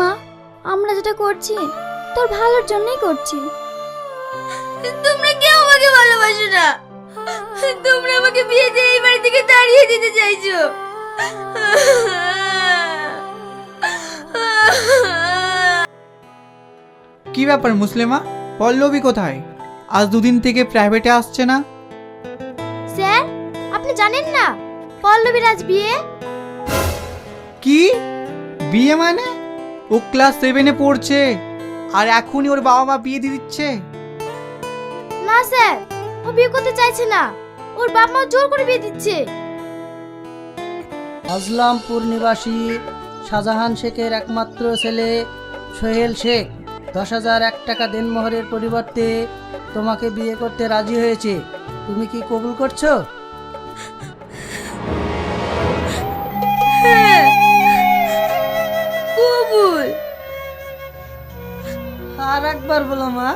মা আমরা যেটা করছি তোর ভালোর জন্যই করছি। তোমরা কেউ আমাকে ভালোবাসো না। তোমরা আমাকে বিয়ে দিয়ে এই বাড়ি থেকে তাড়িয়ে দিতে চাইছো। কি ব্যাপার মুসলিমা? পল্লবী কোথায়? আজ দুদিন থেকে প্রাইভেটে আসছে না? স্যার আপনি জানেন না পল্লবীর আজ বিয়ে? কি? বিয়ে মানে? ও ক্লাস সেভেনে পড়ছে। আর এখনই ওর বাবা মা বিয়ে দিয়ে দিচ্ছে। না স্যার ও বিয়ে করতে চাইছে না। ওর বাবা মা জোর করে বিয়ে দিচ্ছে। আজলামপুর নিবাসী শাহজাহান শেখের একমাত্র ছেলে সোহেল শেখ দশ হাজার এক টাকা দেনমোহরের পরিবর্তে তোমাকে বিয়ে করতে রাজি হয়েছে। তুমি কি কবুল করছ? আর একবার বলো মা।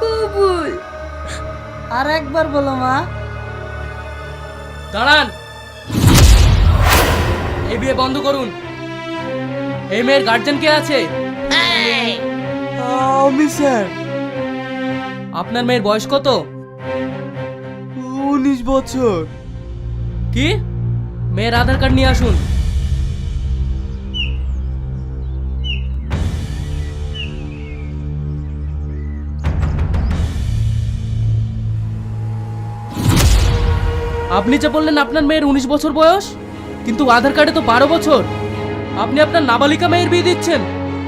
কবুল। আর একবার বলো মা। দাঁড়ান। এই বিয়ে বন্ধ করুন। এই মেয়ের গার্জেন কে আছে? আমি স্যার আপনার মেয়ের বয়স কত? উনিশ বছর। কি? মেয়ের আধার কার্ড নিয়ে আসুন। আপনি যে বললেন আপনার মেয়ের উনিশ বছর বয়স কিন্তু আধার কার্ডে তো বারো বছর। আপনি আপনার নাবালিকা মেয়ের বিয়ে দিচ্ছেন।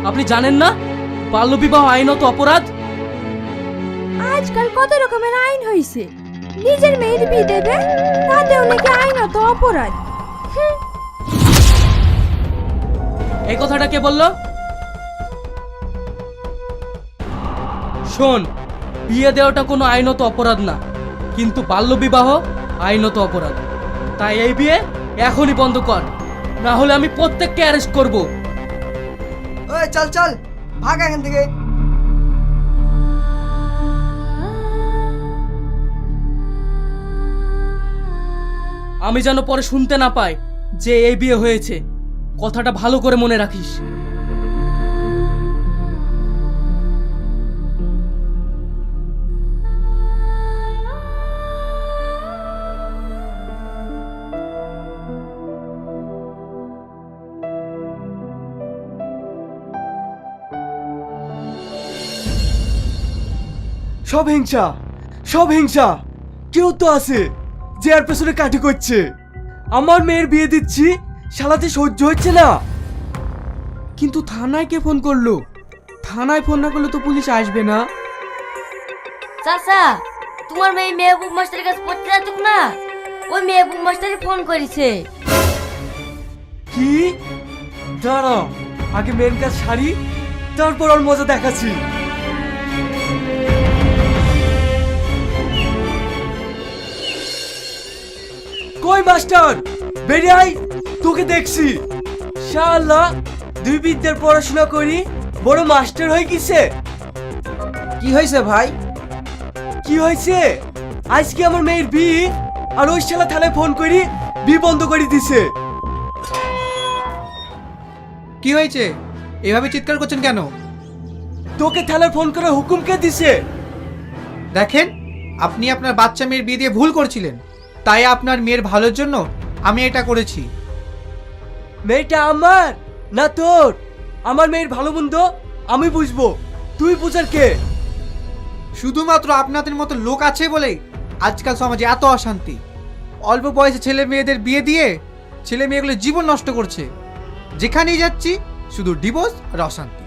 আপনি জানেন না? বাল্যবিবাহ আইনত অপরাধ। আজকাল কত রকমের আইন হয়েছে নিজের মেয়ের বিয়ে দেবে? তাতেও নাকি আইনত অপরাধ। এই কথাটা কে বলল? শোন বিয়ে দেওয়াটা কোনো আইনত অপরাধ না কিন্তু বাল্যবিবাহ আইনত অপরাধ। তাই এই বিয়ে এখনই বন্ধ কর না হলে আমি প্রত্যেককে অ্যারেস্ট করব। ওই চল চল ভাগ এখান থেকে। আমি যেন পরে শুনতে না পাই যে এই বিয়ে হয়েছে। কথাটা ভালো করে মনে রাখিস। সব হিংসা সব হিংসা। কেউ তো আছে। যে আর পেছনে কাটি করছে। আমার মেয়ের বিয়ে দিচ্ছি শালাতে সহ্য হচ্ছে না। কিন্তু থানায় কে ফোন করল? থানায় ফোন না করলে তো পুলিশ আসবে না। চাচা তোমার মেয়ে মেহবুব মাস্টারের কাছে পড়তে যাচ্ছ না? ওই মেহবুব মাস্টারই ফোন করেছে। কি? দাঁড়াও আগে মেয়ের কাজ সারি তারপর ওর মজা দেখাচ্ছি। কই মাস্টার? বেরিয়ে আয় তোকে দেখছি। শালা দুই বিদ্যার পড়াশোনা করি বড় মাস্টার হয়ে গেছে। কি হয়েছে ভাই? কি হয়েছে? আজকে আমার মেয়ের বিয়ে আর ওই শালা থানায় ফোন করি বিয়ে বন্ধ করে দিছে। কি হয়েছে? এভাবে চিৎকার করছেন কেন? তোকে থানায় ফোন করে হুকুম কে দিছে? দেখেন আপনি আপনার বাচ্চা মেয়ের বিয়ে দিয়ে ভুল করছিলেন। তাই আপনার মেয়ের ভালোর জন্য আমি এটা করেছি। মেয়েটা আমার? না তোর? আমার মেয়ের ভালো মন্দ আমি বুঝব। তুই বুঝার কে? শুধুমাত্র আপনাদের মতো লোক আছে বলেই আজকাল সমাজে এত অশান্তি। অল্প বয়সে ছেলে মেয়েদের বিয়ে দিয়ে ছেলে মেয়েগুলো জীবন নষ্ট করছে। যেখানেই যাচ্ছি শুধু ডিভোর্স আর অশান্তি।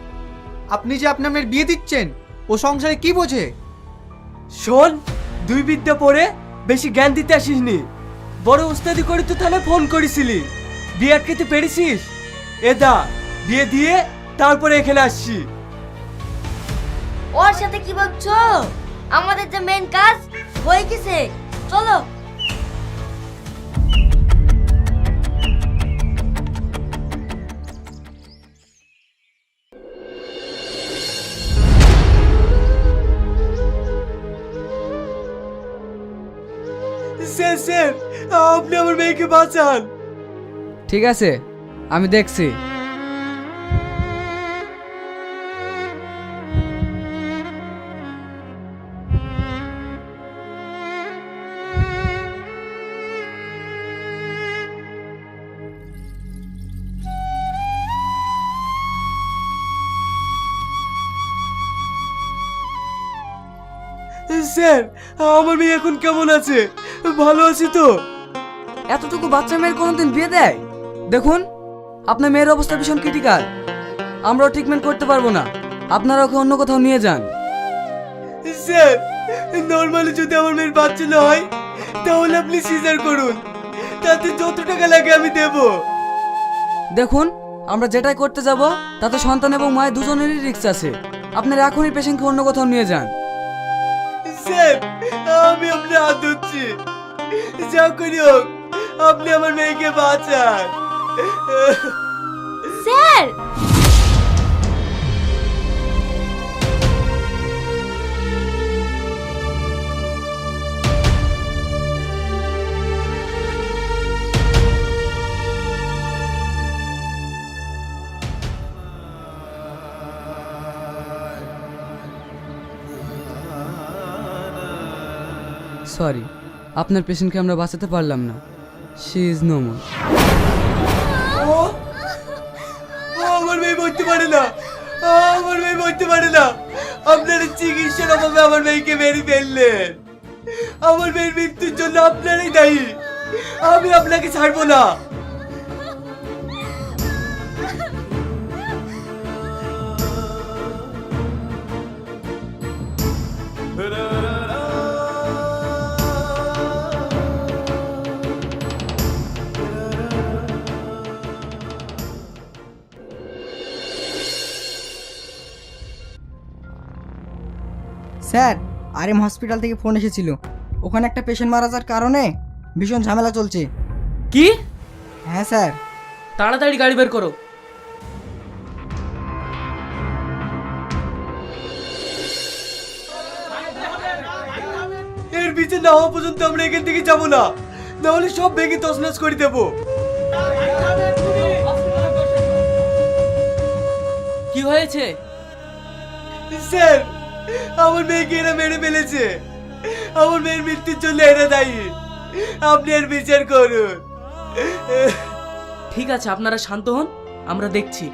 আপনি যে আপনার মেয়ের বিয়ে দিচ্ছেন ও সংসারে কি বোঝে? শোন দুই বিদ্যা পড়ে বেশি জ্ঞান দিতে আসিসনি। বড় উস্তাদি করে তো তাহলে ফোন করেছিলি। বিয়ে আটকাতে পেরেছিস? এদা বিয়ে দিয়ে তারপরে এখানে আসছি। ওর সাথে কি বলছো আমাদের যে মেন কাজ হয়ে গেছে। চলো। স্যার আপনি আমার মেয়েকে বাঁচান। ঠিক আছে আমি দেখছি। স্যার আমার মেয়ে এখন কেমন আছে? ভালো আছে তো। এতটুকু বাচ্চা মেয়ের কোনোদিন বিয়ে দেয়? দেখুন আপনার মেয়ের অবস্থা ভীষণ ক্রিটিক্যাল আমরাও ট্রিটমেন্ট করতে পারব না। আপনারা ওকে অন্য কোথাও নিয়ে যান। স্যার নর্মালি যদি আমার মেয়ের বাচ্চা না হয় তাহলে আপনি সিজার করুন। তাতে যত টাকা লাগে আমি দেব। দেখুন আমরা যেটাই করতে যাব তাতে সন্তান এবং মায়ের দুজনেরই রিস্ক আছে। আপনারা এখনই পেশেন্টকে অন্য কোথাও নিয়ে যান। স্যার আমি আপনার হাত ধরছি। যা করি হোক আপনি আমার মেয়েকে বাঁচান। স্যার! সরি আপনার পেশেন্টকে আমরা বাঁচাতে পারলাম না। শি ইজ নো মোর আমার মেয়ে মরতে পারে না। আমার মেয়ে মরতে পারে না। আপনারা চিকিৎসার অভাবে আমার মেয়েকে মেরে ফেললেন। আমার মেয়ের মৃত্যুর জন্য আপনারাই দায়ী। আমি আপনাকে ছাড়বো না। স্যার আর এম হসপিটাল থেকে ফোন এসেছিল। ওখানে একটা পেশেন্ট মারা যাওয়ার কারণে ভীষণ ঝামেলা চলছে। কি? হ্যাঁ স্যার। তাড়াতাড়ি গাড়ি বের করো। এর বিচার না হওয়া পর্যন্ত আমরা এখান থেকে যাব না। নাহলে সব ভেঙে তছনছ করে দেবো। কি হয়েছে? স্যার আমার মেয়েকে এরা মেরে ফেলেছে। আমার মেয়ের মৃত্যুর জন্য এরা দায়ী। আপনি এর বিচার করুন। ঠিক আছে আপনারা শান্ত হন আমরা দেখছি।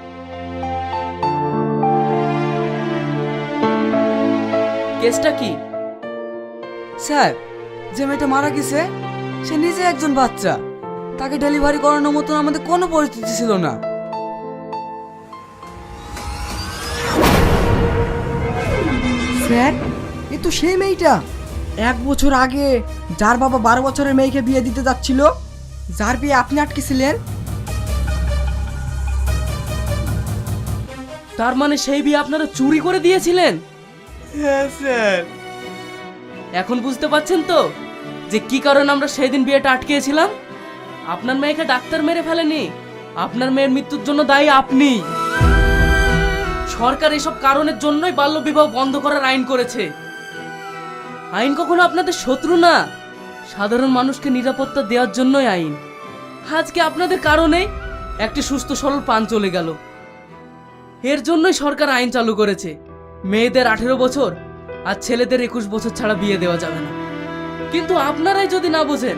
কেসটা কি? স্যার যে মেয়েটা মারা গেছে সে নিজে একজন বাচ্চা। তাকে ডেলিভারি করানোর মতন আমাদের কোনো পরিস্থিতি ছিল না। স্যার। এ তো সেই মেয়েটা। এক বছর আগে যার বাবা বারো বছরের মেয়েকে বিয়ে দিতে যাচ্ছিল যার বিয়ে আপনি আটকেছিলেন? তার মানে সেই বিয়ে আপনারা চুরি করে দিয়েছিলেন? হ্যাঁ স্যার। এখন বুঝতে পারছেন তো যে কি কারণে আমরা সেই দিন বিয়েটা আটকেছিলাম? আপনার মেয়েকে ডাক্তার মেরে ফেলেনি। আপনার মেয়ের মৃত্যুর জন্য দায়ী আপনি। সরকার এসব কারণের জন্যই বাল্যবিবাহ বন্ধ করার আইন করেছে। আইন কখনো আপনাদের শত্রু না। সাধারণ মানুষকে নিরাপত্তা দেওয়ার জন্যই আইন। আজকে আপনাদের কারণে একটি সুস্থ সরল পান চলে গেল। এর জন্যই সরকার আইন চালু করেছে। মেয়েদের আঠেরো বছর আর ছেলেদের একুশ বছর ছাড়া বিয়ে দেওয়া যাবে না। কিন্তু আপনারাই যদি না বোঝেন,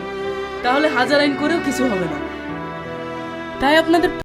তাহলে হাজার আইন করেও কিছু হবে না। তাই আপনাদের